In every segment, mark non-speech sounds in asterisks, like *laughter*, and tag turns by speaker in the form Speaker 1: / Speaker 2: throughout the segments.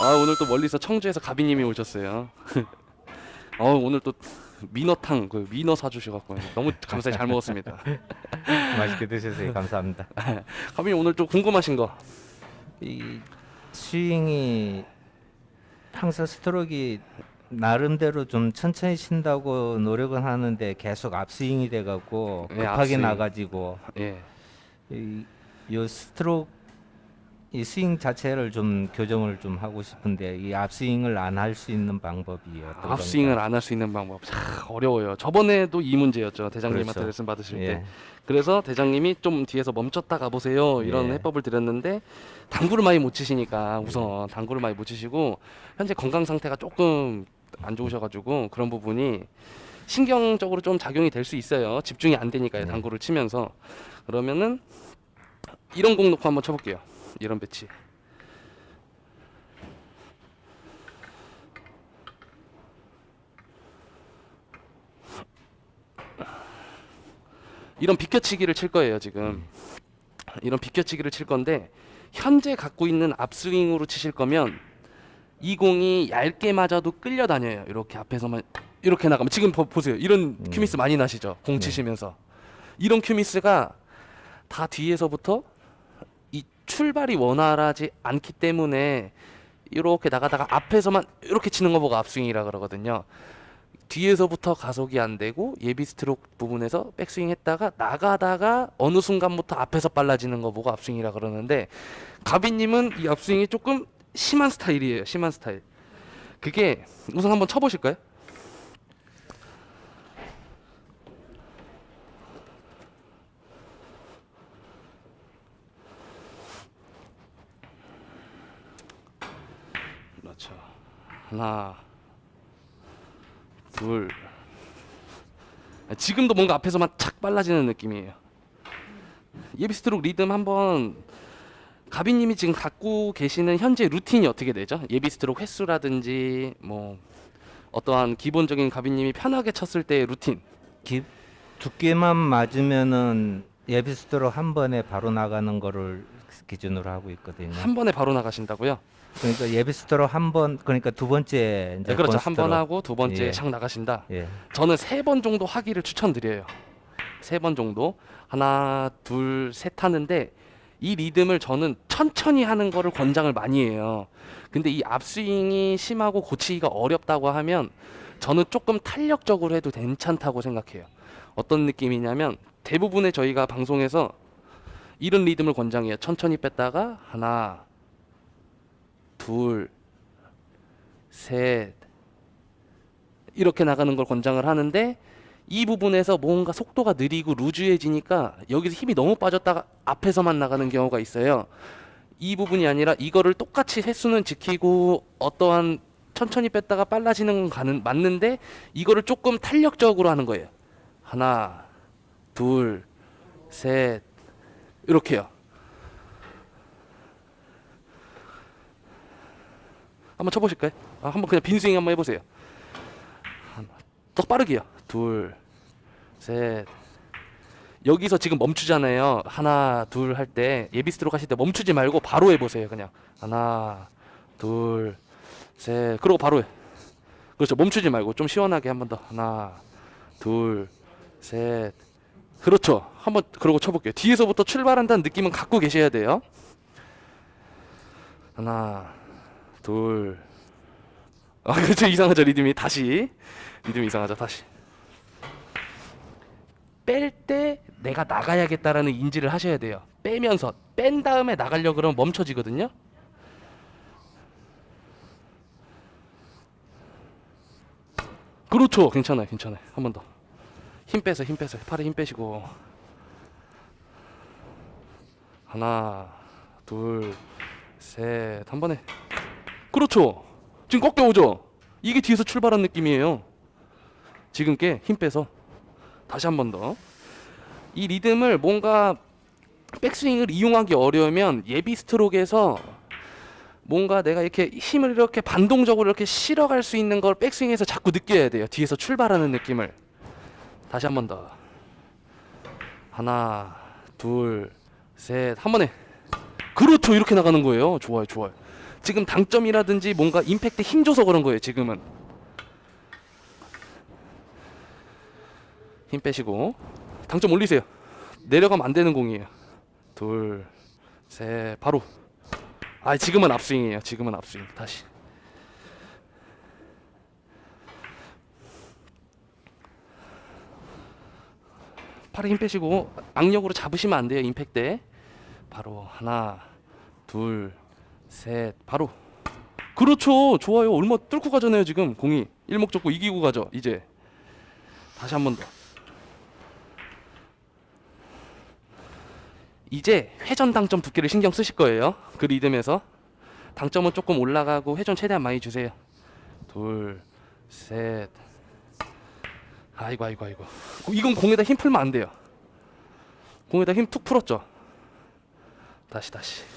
Speaker 1: 아 오늘 또 멀리서 청주에서 가비님이 오셨어요. *laughs* 어 오늘 또 민어탕 그 민어 사주셔갖고 너무 감사히 잘 먹었습니다. *laughs*
Speaker 2: 맛있게 드세요. 감사합니다. *laughs*
Speaker 1: 가비님 오늘 좀 궁금하신 거.
Speaker 2: 이 스윙이 항상 스트로크가 나름대로 좀 천천히 친다고 노력은 하는데 계속 앞스윙이 돼갖고
Speaker 1: 네,
Speaker 2: 급하게
Speaker 1: 앞스윙.
Speaker 2: 나가지고
Speaker 1: 예.
Speaker 2: 이, 이 스트로크 이 스윙 자체를 좀 교정을 좀 하고 싶은데 이 앞스윙을 안 할 수 있는 방법이 어떤
Speaker 1: 앞스윙을 안 할 수 있는 방법 참 어려워요. 저번에도 이 문제였죠. 대장님한테
Speaker 2: 그렇죠.
Speaker 1: 레슨 받으실 때.
Speaker 2: 예.
Speaker 1: 그래서 대장님이 좀 뒤에서 멈췄다 가보세요 이런
Speaker 2: 예.
Speaker 1: 해법을 드렸는데 당구를 많이 못 치시니까 우선 당구를 많이 못 치시고 현재 건강 상태가 조금 안 좋으셔가지고 그런 부분이 신경적으로 좀 작용이 될 수 있어요 집중이 안 되니까요
Speaker 2: 네.
Speaker 1: 당구를 치면서 그러면은 이런 공 놓고 한번 쳐볼게요 이런 배치. 이런 비껴치기를 칠 거예요 지금. 이런 비껴치기를 칠 건데 현재 갖고 있는 앞스윙으로 치실 거면 이 공이 얇게 맞아도 끌려다녀요 이렇게 앞에서만. 이렇게 나가면. 지금 보, 보세요. 이런
Speaker 2: 음.
Speaker 1: 큐미스 많이 나시죠? 공
Speaker 2: 네.
Speaker 1: 치시면서. 이런 큐미스가 다 뒤에서부터 이 출발이 원활하지 않기 때문에 이렇게 나가다가 앞에서만 이렇게 치는 거 보고 앞스윙이라 그러거든요. 뒤에서부터 가속이 안 되고 예비 스트로크 부분에서 백스윙 했다가 나가다가 어느 순간부터 앞에서 빨라지는 거 보고 앞스윙이라 그러는데 가비님은 이 앞스윙이 조금 심한 스타일이에요. 심한 스타일. 그게 우선 한번 쳐보실까요? 그렇죠. 하나, 둘. 지금도 뭔가 앞에서만 착 빨라지는 느낌이에요. 예비 스트로크 리듬 한번 가비님이 지금 갖고 계시는 현재 루틴이 어떻게 되죠? 예비 스트로크 횟수라든지 뭐 어떠한 기본적인 가비님이 편하게 쳤을 때의 루틴.
Speaker 2: 기, 두께만 맞으면은 예비스트로 한 번에 바로 나가는 거를 기준으로 하고 있거든요.
Speaker 1: 한 번에 바로 나가신다고요?
Speaker 2: 그러니까 예비스트로 한 번 그러니까 두 번째 이제
Speaker 1: 네, 그렇죠. 본한번
Speaker 2: 스트로.
Speaker 1: 하고 두 번째
Speaker 2: 예.
Speaker 1: 착 나가신다.
Speaker 2: 예.
Speaker 1: 저는 세 번 정도 하기를 추천드려요. 세 번 정도 하나 둘 셋 하는데 이 리듬을 저는 천천히 하는 거를 권장을 많이 해요. 근데 이 앞스윙이 심하고 고치기가 어렵다고 하면 저는 조금 탄력적으로 해도 괜찮다고 생각해요. 어떤 느낌이냐면 대부분의 저희가 방송에서 이런 리듬을 권장해요. 천천히 뺐다가 하나 둘 셋 이렇게 나가는 걸 권장을 하는데 이 부분에서 뭔가 속도가 느리고 루즈해지니까 여기서 힘이 너무 빠졌다가 앞에서만 나가는 경우가 있어요. 이 부분이 아니라 이거를 똑같이 횟수는 지키고 어떠한 천천히 뺐다가 빨라지는 건 가는 맞는데 이거를 조금 탄력적으로 하는 거예요. 하나, 둘, 셋 이렇게요. 한번 쳐보실까요? 아, 한번 그냥 빈 스윙 한번 해보세요. 더 빠르게요. 둘, 셋. 여기서 지금 멈추잖아요. 하나, 둘 할 때 예비 스트로크 하실 때 멈추지 말고 바로 해보세요. 그냥 하나, 둘, 셋. 그리고 바로 해. 그렇죠. 멈추지 말고 좀 시원하게 한 번 더. 하나, 둘, 셋. 그렇죠. 한번 그러고 쳐볼게요. 뒤에서부터 출발한다는 느낌은 갖고 계셔야 돼요. 하나, 둘. 아, *laughs* 그렇죠. 이상하죠. 리듬이 다시. 리듬이 이상하죠. 다시. 뺄 때 내가 나가야겠다라는 인지를 하셔야 돼요. 빼면서 뺀 다음에 나가려 그러면 멈춰지거든요. 그렇죠. 괜찮아요. 괜찮아요. 한 번 더. 힘 빼서 힘 빼서 팔에 힘 빼시고 하나 둘 셋 한 번에 그렇죠 지금 꺾여 오죠 이게 뒤에서 출발한 느낌이에요 지금 게힘 빼서 다시 한 번 더 이 리듬을 뭔가 백스윙을 이용하기 어려우면 예비 스트로크에서 뭔가 내가 이렇게 힘을 이렇게 반동적으로 이렇게 실어갈 수 있는 걸 백스윙에서 자꾸 느껴야 돼요 뒤에서 출발하는 느낌을 다시 한 번 더. 하나, 둘, 셋. 한 번에. 그렇죠. 이렇게 나가는 거예요. 좋아요, 좋아요. 지금 당점이라든지 뭔가 임팩트 힘 줘서 그런 거예요. 지금은 힘 빼시고 당점 올리세요. 내려가면 안 되는 공이에요. 둘, 셋, 바로. 아 지금은 앞스윙이에요. 지금은 앞스윙. 다시. 팔에 힘 빼시고 악력으로 잡으시면 안 돼요. 임팩트. 바로 하나, 둘, 셋, 바로. 그렇죠. 좋아요. 얼마 뚫고 가잖아요. 지금 공이 일목적고 이기고 가죠. 이제 다시 한 번 더. 이제 회전 당점 두께를 신경 쓰실 거예요. 그 리듬에서 당점은 조금 올라가고 회전 최대한 많이 주세요. 둘, 셋. 아이고 아이고 아이고. 이건 공에다 힘 풀면 안 돼요. 공에다 힘 툭 풀었죠. 다시 다시.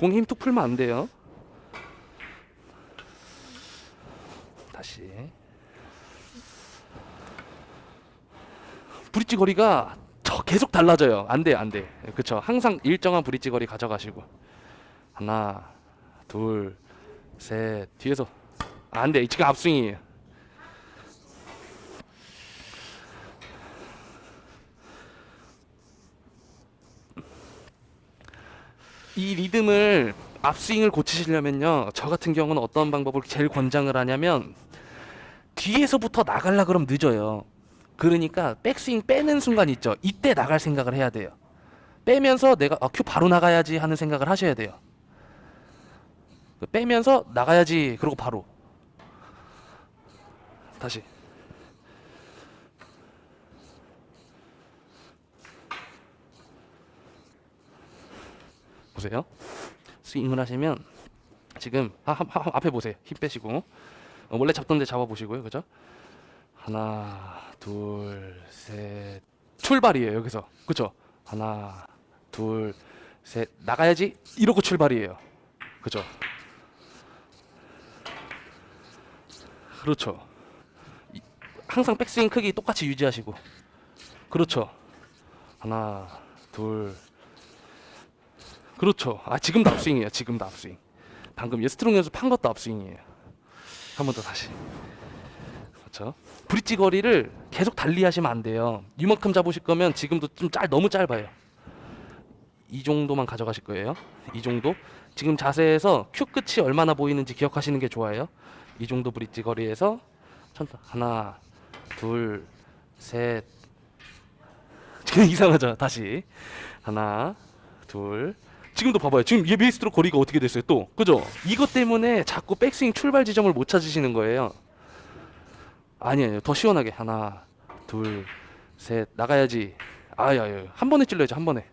Speaker 1: 공 힘 툭 풀면 안 돼요. 다시. 브릿지 거리가 저 계속 달라져요. 안 돼, 안 돼. 그쵸. 항상 일정한 브릿지 거리 가져가시고. 하나, 둘, 셋. 뒤에서. 안 돼. 지금 앞스윙이에요. 이 리듬을 앞스윙을 고치시려면요. 저 같은 경우는 어떤 방법을 제일 권장을 하냐면 뒤에서부터 나갈라 그러면 늦어요. 그러니까 백스윙 빼는 순간 있죠. 이때 나갈 생각을 해야 돼요. 빼면서 내가 아, 큐 바로 나가야지 하는 생각을 하셔야 돼요. 그 빼면서 나가야지 그러고 바로 다시 보세요. 스윙을 하시면 지금 아, 한- 한- 앞에 보세요. 힘 빼시고 어, 원래 잡던 데 잡아 보시고요. 그죠? 하나, 둘, 셋. 출발이에요. 여기서. 그죠? 하나, 둘, 셋. 나가야지. 이러고 출발이에요. 그죠? 그렇죠. 이- 항상 백스윙 크기 똑같이 유지하시고. 그렇죠. 하나, 둘. 그렇죠. 아, 지금도 앞스윙이에요. 지금도 앞스윙. 방금 예스트롱 연습 한 것도 앞스윙이에요. 한 번 더 다시. 그렇죠. 브릿지 거리를 계속 달리 하시면 안 돼요. 이만큼 잡으실 거면 지금도 좀 짧, 너무 짧아요. 이 정도만 가져가실 거예요. 이 정도. 지금 자세에서 큐 끝이 얼마나 보이는지 기억하시는 게 좋아요. 이 정도 브릿지 거리에서 하나, 둘, 셋. 지금 *laughs* 이상하죠. 다시 하나, 둘. 지금도 봐봐요. 지금 얘 베이스트로 거리가 어떻게 됐어요? 또 그죠? 이것 때문에 자꾸 백스윙 출발 지점을 못 찾으시는 거예요. 아니에요. 더 시원하게 하나, 둘, 셋 나가야지. 아야야 한 번에 찔러야지 한 번에.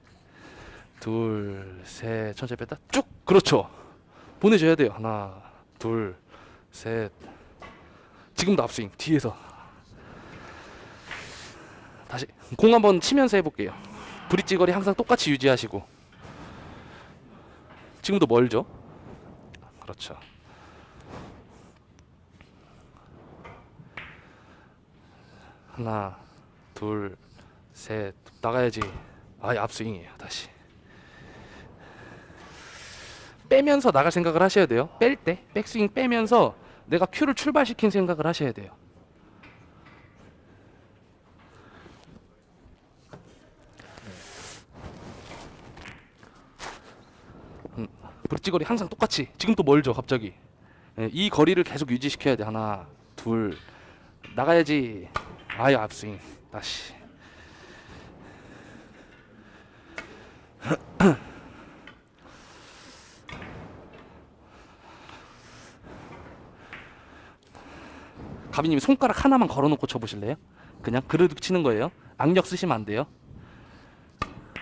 Speaker 1: 둘, 셋 천천히 뺐다 쭉 그렇죠. 보내줘야 돼요. 하나, 둘, 셋. 지금도 앞스윙 뒤에서. 다시 공 한번 치면서 해볼게요. 브릿지 거리 항상 똑같이 유지하시고. 지금도 멀죠? 그렇죠. 하나, 둘, 셋 나가야지. 아, 앞스윙이에요. 다시. 빼면서 나갈 생각을 하셔야 돼요. 뺄 때, 백스윙 빼면서 내가 큐를 출발시킨 생각을 하셔야 돼요. 음, 브릿지 거리 항상 똑같이. 지금 또 멀죠, 갑자기. 예, 이 거리를 계속 유지시켜야 돼. 하나, 둘, 나가야지. 아유 앞스윙 다시. *clears throat* 가비님 손가락 하나만 걸어놓고 쳐보실래요? 그냥 그래도 치는 거예요. 악력 쓰시면 안 돼요.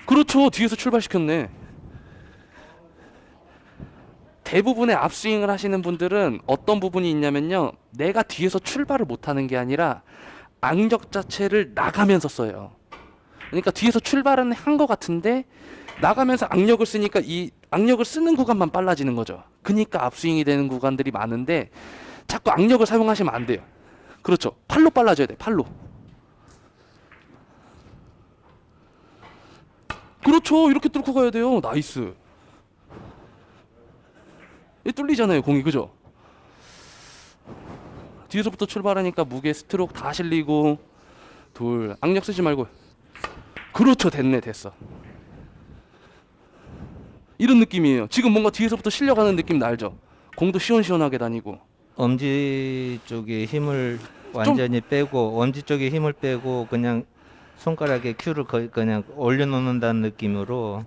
Speaker 1: 그렇죠. 뒤에서 출발시켰네. 대부분의 앞스윙을 하시는 분들은 어떤 부분이 있냐면요. 내가 뒤에서 출발을 못하는 게 아니라 악력 자체를 나가면서 써요. 그러니까 뒤에서 출발은 한 것 같은데 나가면서 악력을 쓰니까 이 악력을 쓰는 구간만 빨라지는 거죠. 그러니까 앞스윙이 되는 구간들이 많은데 자꾸 악력을 사용하시면 안 돼요. 그렇죠. 팔로 빨라져야 돼. 팔로. 그렇죠. 이렇게 뚫고 가야 돼요. 나이스. 이 뚫리잖아요 공이. 그죠? 뒤에서부터 출발하니까 무게 스트로크 다 실리고 둘 악력 쓰지 말고. 그렇죠 됐네 됐어. 이런 느낌이에요. 지금 뭔가 뒤에서부터 실려가는 느낌 날죠? 공도 시원시원하게 다니고.
Speaker 2: 엄지 쪽에 힘을 완전히 빼고 엄지 쪽에 힘을 빼고 그냥 손가락에 큐를 거의 그냥 올려놓는다는 느낌으로.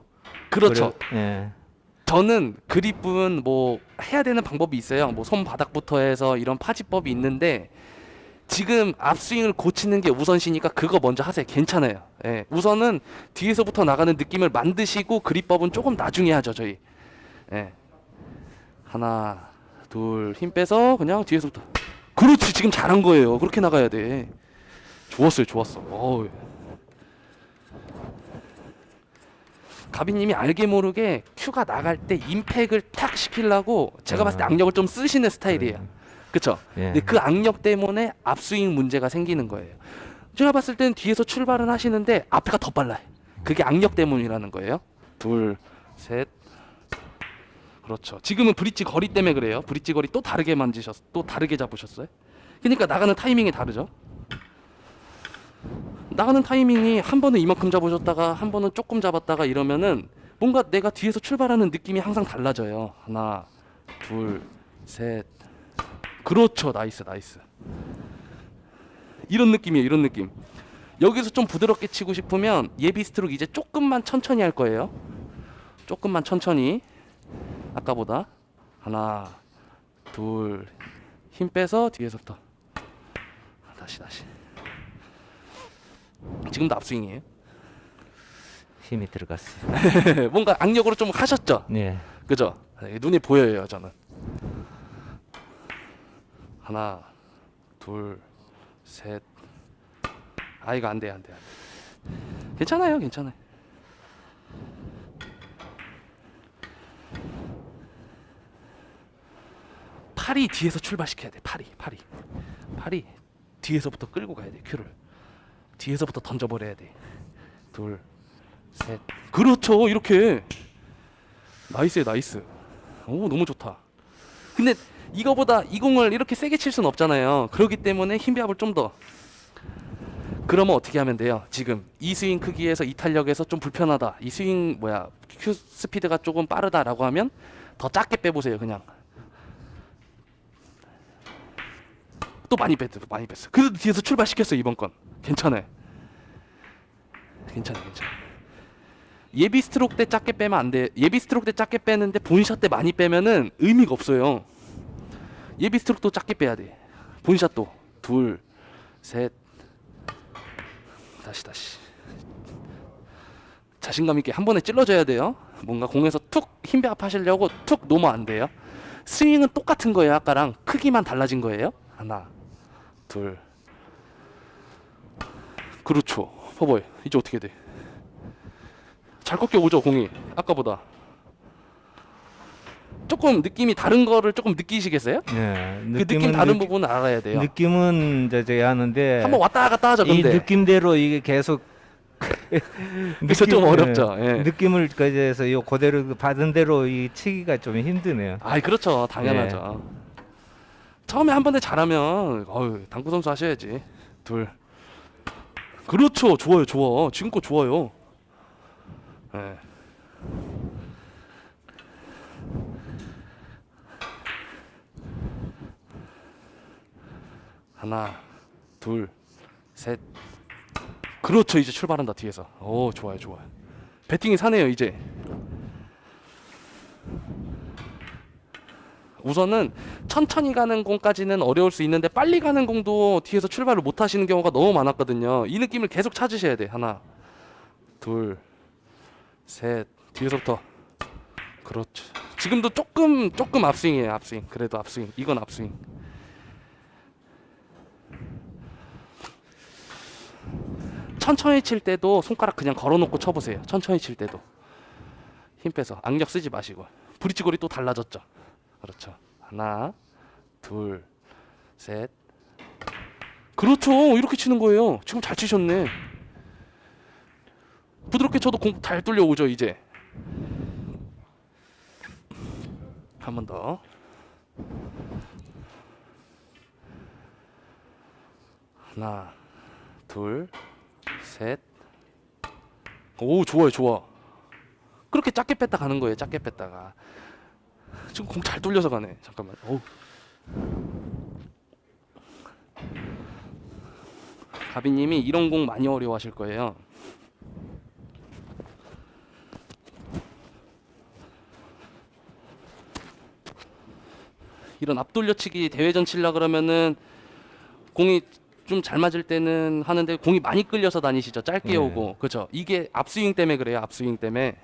Speaker 1: 그렇죠.
Speaker 2: 그래- 예.
Speaker 1: 저는 그립은 뭐 해야 되는 방법이 있어요. 뭐 손바닥부터 해서 이런 파지법이 있는데 지금 앞스윙을 고치는 게 우선시니까 그거 먼저 하세요. 괜찮아요. 예. 우선은 뒤에서부터 나가는 느낌을 만드시고 그립법은 조금 나중에 하죠, 저희. 예. 하나, 둘, 힘 빼서 그냥 뒤에서부터. 그렇지, 지금 잘한 거예요. 그렇게 나가야 돼. 좋았어요, 좋았어. 어우. 가비님이 알게 모르게 큐가 나갈 때 임팩을 탁 시키려고 제가 봤을 때
Speaker 2: 아.
Speaker 1: 악력을 좀 쓰시는 스타일이에요. 그쵸?
Speaker 2: 예.
Speaker 1: 근데 그 악력 때문에 앞스윙 문제가 생기는 거예요. 제가 봤을 때는 뒤에서 출발은 하시는데 앞에가 더 빨라요. 그게 악력 때문이라는 거예요. 둘, 셋. 그렇죠. 지금은 브릿지 거리 때문에 그래요. 브릿지 거리 또 다르게 만지셨, 또 다르게 잡으셨어요. 그러니까 나가는 타이밍이 다르죠. 나가는 타이밍이 한 번은 이만큼 잡으셨다가 한 번은 조금 잡았다가 이러면은 뭔가 내가 뒤에서 출발하는 느낌이 항상 달라져요. 하나, 둘, 셋. 그렇죠. 나이스, 나이스. 이런 느낌이에요. 이런 느낌. 여기서 좀 부드럽게 치고 싶으면 예비 스트로크 이제 조금만 천천히 할 거예요. 조금만 천천히. 아까보다 하나, 둘, 힘 빼서 뒤에서부터 다시 다시. 지금도 앞스윙이에요.
Speaker 2: 힘이 들어갔어요. *laughs*
Speaker 1: 뭔가 악력으로 좀 하셨죠.
Speaker 2: 네.
Speaker 1: 그죠? 네, 눈이 보여요 저는. 하나, 둘, 셋. 아 이거 안 돼, 안 돼, 안 돼. 괜찮아요, 괜찮아요. 팔이 뒤에서 출발시켜야 돼. 팔이, 팔이, 팔이 뒤에서부터 끌고 가야 돼. 큐를 뒤에서부터 던져버려야 돼. 둘, 셋. 그렇죠, 이렇게. 나이스에 나이스. 오 너무 좋다. 근데 이거보다 이 공을 이렇게 세게 칠 수는 없잖아요. 그렇기 때문에 힘 배합을 좀 더. 그러면 어떻게 하면 돼요? 지금 이 스윙 크기에서 이 탄력에서 좀 불편하다. 이 스윙 뭐야 큐 스피드가 조금 빠르다라고 하면 더 작게 빼보세요. 그냥. 또 많이 뺐어, 많이 뺐어. 그래도 뒤에서 출발시켰어 이번 건. 괜찮아요. 괜찮아, 괜찮아. 예비 스트로크 때 작게 빼면 안 돼. 예비 스트로크 때 작게 빼는데 본샷 때 많이 빼면은 의미가 없어요. 예비 스트로크도 작게 빼야 돼. 본샷도 둘, 셋, 다시 다시. 자신감 있게 한 번에 찔러줘야 돼요. 뭔가 공에서 툭 힘 배합 하시려고 툭 놓으면 안 돼요. 스윙은 똑같은 거예요. 아까랑 크기만 달라진 거예요. 하나, 둘. 그렇죠. 봐봐요. 이제 어떻게 돼? 잘 꺾여 오죠 공이 아까보다 조금 느낌이 다른 거를 조금 느끼시겠어요?
Speaker 2: 네.
Speaker 1: 그 느낌 다른 부분은 알아야 돼요.
Speaker 2: 느낌은 이제 제가 하는데
Speaker 1: 한번 왔다 갔다 하죠.
Speaker 2: 이
Speaker 1: 근데
Speaker 2: 느낌대로 이게 계속 *laughs*
Speaker 1: 그래서 좀 어렵죠. 예.
Speaker 2: 느낌을 그래서 이 그대로 받은 대로 이 치기가 좀 힘드네요.
Speaker 1: 아 그렇죠 당연하죠. 처음에 한 번에 잘하면 어유 당구 선수 하셔야지. 둘. 그렇죠 좋아요 좋아 지금 거 좋아요. 예. 하나, 둘, 셋. 그렇죠. 이제 출발한다 뒤에서. 오 좋아요, 좋아요. 배팅이 사네요 이제. 우선은 천천히 가는 공까지는 어려울 수 있는데 빨리 가는 공도 뒤에서 출발을 못 하시는 경우가 너무 많았거든요. 이 느낌을 계속 찾으셔야 돼. 하나, 둘, 셋. 뒤에서부터. 그렇죠. 지금도 조금 조금 앞스윙이에요. 앞스윙. 그래도 앞스윙. 이건 앞스윙. 천천히 칠 때도 손가락 그냥 걸어놓고 쳐보세요. 천천히 칠 때도 힘 빼서 악력 쓰지 마시고 브릿지 거리 또 달라졌죠. 그렇죠. 하나, 둘, 셋. 그렇죠. 이렇게 치는 거예요. 지금 잘 치셨네. 부드럽게 쳐도 공 잘 뚫려 오죠 이제. 한 번 더. 하나, 둘, 셋. 오, 좋아요, 좋아. 그렇게 작게 뺐다 가는 거예요, 작게 뺐다가. 지금 공 잘 돌려서 가네. 잠깐만. 오. 가비님이 이런 공 많이 어려워하실 거예요. 이런 앞돌려치기 대회전 칠라 그러면은 공이 좀 잘 맞을 때는 하는데 공이 많이 끌려서 다니시죠. 짧게
Speaker 2: 네.
Speaker 1: 오고 그렇죠. 이게 앞스윙 때문에 그래요. 앞스윙 때문에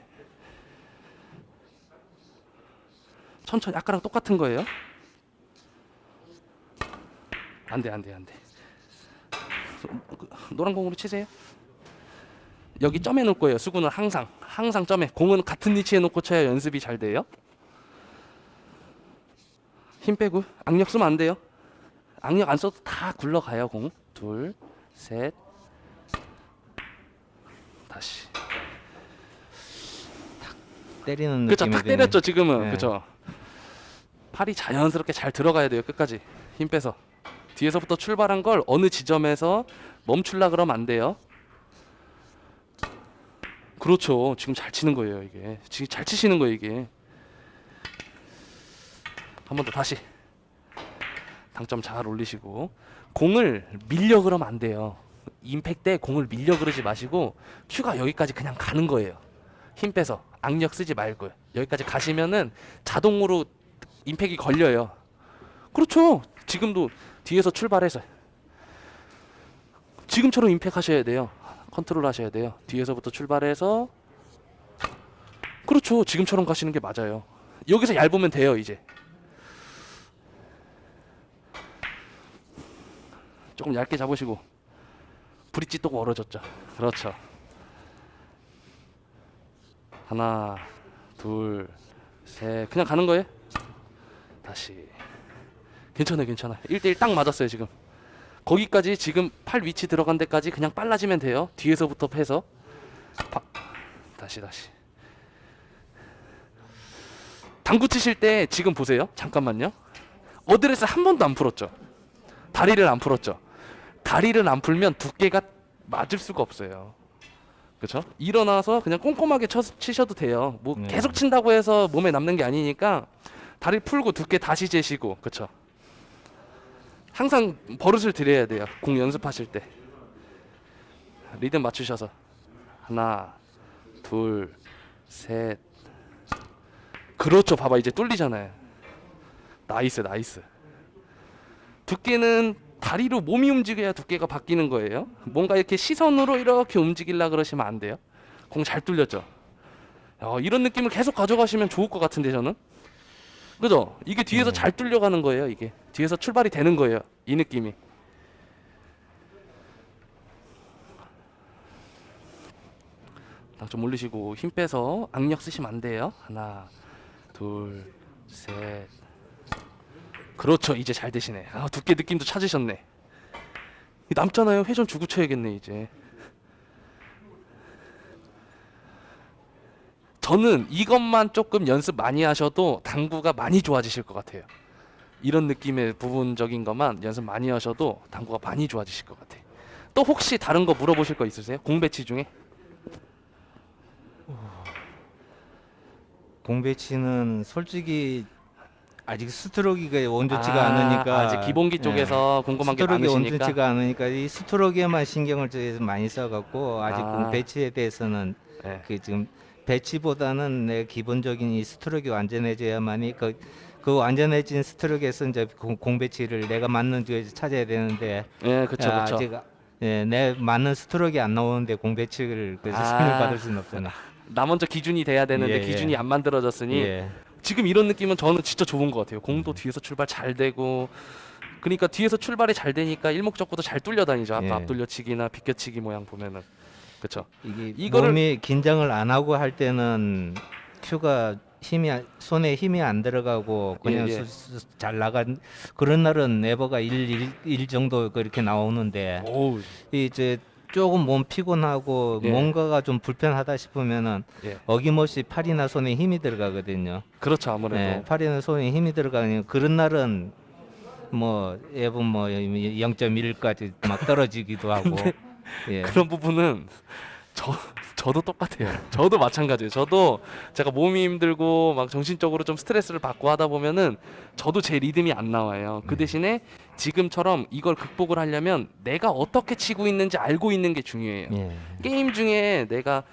Speaker 1: 천천히 아까랑 똑같은 거예요. 안 돼 안 돼 안 돼. 노란 공으로 치세요. 여기 점에 놓을 거예요. 수구는 항상 항상 점에 공은 같은 위치에 놓고 쳐야 연습이 잘 돼요. 힘 빼고 악력 쓰면 안 돼요. 악력 안 써도 다 굴러가요 공. 둘, 셋, 다시.
Speaker 2: 때리는
Speaker 1: 그쵸,
Speaker 2: 느낌이
Speaker 1: 탁. 때렸죠 지금은.
Speaker 2: 네.
Speaker 1: 그쵸. 팔이 자연스럽게 잘 들어가야 돼요 끝까지. 힘 빼서. 뒤에서부터 출발한 걸 어느 지점에서 멈출라 그러면 안 돼요. 그렇죠. 지금 잘 치는 거예요 이게. 지금 잘 치시는 거예요 이게. 한 번 더 다시. 당점 잘 올리시고 공을 밀려 그러면 안 돼요. 임팩 때 공을 밀려 그러지 마시고 큐가 여기까지 그냥 가는 거예요. 힘 빼서 악력 쓰지 말고 여기까지 가시면은 자동으로 임팩이 걸려요. 그렇죠. 지금도 뒤에서 출발해서 지금처럼 임팩 하셔야 돼요. 컨트롤 하셔야 돼요. 뒤에서부터 출발해서 그렇죠. 지금처럼 가시는 게 맞아요. 여기서 얇으면 돼요, 이제. 조금 얇게 잡으시고 브릿지 또 멀어졌죠. 그렇죠. 하나, 둘, 셋. 그냥 가는 거예요? 다시. 괜찮아요, 괜찮아요. 1대1 딱 맞았어요, 지금. 거기까지 지금 팔 위치 들어간 데까지 그냥 빨라지면 돼요. 뒤에서부터 패서. 바, 다시, 다시. 당구 치실 때 지금 보세요. 잠깐만요. 어드레스 한 번도 안 풀었죠. 다리를 안 풀었죠. 다리를 안 풀면 두께가 맞을 수가 없어요. 그렇죠? 일어나서 그냥 꼼꼼하게 쳐, 치셔도 돼요. 뭐
Speaker 2: 네.
Speaker 1: 계속 친다고 해서 몸에 남는 게 아니니까 다리 풀고 두께 다시 재시고 그렇죠? 항상 버릇을 들여야 돼요. 공 연습하실 때 리듬 맞추셔서 하나, 둘, 셋. 그렇죠. 봐봐 이제 뚫리잖아요. 나이스, 나이스. 두께는 다리로 몸이 움직여야 두께가 바뀌는 거예요. 뭔가 이렇게 시선으로 이렇게 움직이려 그러시면 안 돼요. 공 잘 뚫렸죠. 어, 이런 느낌을 계속 가져가시면 좋을 것 같은데 저는. 그죠? 이게 뒤에서
Speaker 2: 네.
Speaker 1: 잘 뚫려가는 거예요. 이게 뒤에서 출발이 되는 거예요. 이 느낌이. 당좀 올리시고 힘 빼서 악력 쓰시면 안 돼요. 하나, 둘, 셋. 그렇죠. 이제 잘 되시네. 아, 두께 느낌도 찾으셨네. 남잖아요. 회전 주고 쳐야겠네 이제. 저는 이것만 조금 연습 많이 하셔도 당구가 많이 좋아지실 것 같아요. 이런 느낌의 부분적인 것만 연습 많이 하셔도 당구가 많이 좋아지실 것 같아요. 또 혹시 다른 거 물어보실 거 있으세요? 공 배치 중에?
Speaker 2: 공배치는 솔직히 아직 스트로크가 온전치가
Speaker 1: 아,
Speaker 2: 않으니까
Speaker 1: 아직 기본기
Speaker 2: 예.
Speaker 1: 쪽에서 궁금한 게
Speaker 2: 스트로크
Speaker 1: 많으시니까.
Speaker 2: 온전치가 않으니까 이 스트로크에만 신경을 좀 많이 써갖고 아직
Speaker 1: 아.
Speaker 2: 공배치에 대해서는
Speaker 1: 네.
Speaker 2: 그 지금 배치보다는 내 기본적인 이 스트로크 완전해져야만이 그, 그 완전해진 스트로크에서 이제 공- 공배치를 내가 맞는 쪽에서 찾아야 되는데
Speaker 1: 예, 그렇죠,
Speaker 2: 아,
Speaker 1: 그렇죠.
Speaker 2: 아직 예, 내 맞는 스트로크가 안 나오는데 공배치를 그래서
Speaker 1: 아.
Speaker 2: 선을 받을 수는 없잖아. *laughs*
Speaker 1: 나 먼저 기준이 돼야 되는데
Speaker 2: 예, 예.
Speaker 1: 기준이 안 만들어졌으니
Speaker 2: 예.
Speaker 1: 지금 이런 느낌은 저는 진짜 좋은 것 같아요. 공도 뒤에서 출발 잘 되고 그러니까 뒤에서 출발이 잘 되니까 일목적구도 잘 뚫려 다니죠. 아까
Speaker 2: 예.
Speaker 1: 앞돌려치기나 비껴치기 모양 보면은 그렇죠. 이거를-
Speaker 2: 몸이 긴장을 안 하고 할 때는 큐가 힘이 안- 손에 힘이 안 들어가고 그냥
Speaker 1: 예, 예.
Speaker 2: 수- 수- 잘 나간 그런 날은 네버가 1, 1, 일 정도 그렇게 나오는데
Speaker 1: 오,
Speaker 2: 이제 조금 몸 피곤하고
Speaker 1: 예.
Speaker 2: 뭔가가 좀 불편하다 싶으면은
Speaker 1: 예.
Speaker 2: 어김없이 팔이나 손에 힘이 들어가거든요.
Speaker 1: 그렇죠 아무래도
Speaker 2: 네, 팔이나 손에 힘이 들어가니 그런 날은 뭐 예분 뭐 0.1까지 막 떨어지기도 하고 *laughs* 예.
Speaker 1: 그런 부분은 저 저도 똑같아요. 저도 마찬가지예요. 저도 제가 몸이 힘들고 막 정신적으로 좀 스트레스를 받고 하다 보면은 저도 제 리듬이 안 나와요. 그 대신에 지금처럼 이걸 극복을 하려면 내가 어떻게 치고 있는지 알고 있는 게 중요해요.
Speaker 2: 예.
Speaker 1: 게임 중에 내가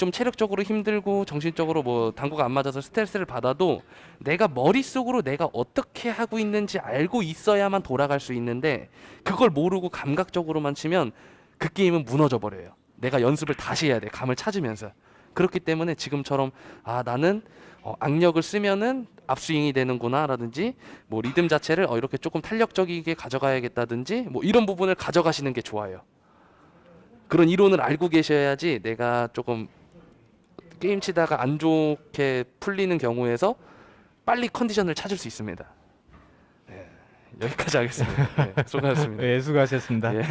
Speaker 1: 좀 체력적으로 힘들고 정신적으로 뭐 당구가 안 맞아서 스트레스를 받아도 내가 머릿속으로 내가 어떻게 하고 있는지 알고 있어야만 돌아갈 수 있는데 그걸 모르고 감각적으로만 치면 그 게임은 무너져 버려요. 내가 연습을 다시 해야 돼. 감을 찾으면서. 그렇기 때문에 지금처럼 아 나는 어, 악력을 쓰면은 압스윙이 되는구나라든지 뭐 리듬 자체를 어, 이렇게 조금 탄력적이게 가져가야겠다든지 뭐 이런 부분을 가져가시는 게 좋아요. 그런 이론을 알고 계셔야지 내가 조금 게임 치다가 안 좋게 풀리는 경우에서 빨리 컨디션을 찾을 수 있습니다. 네, 여기까지 하겠습니다. 네, 수고하셨습니다.
Speaker 2: 예, 수고하셨습니다.
Speaker 1: 예.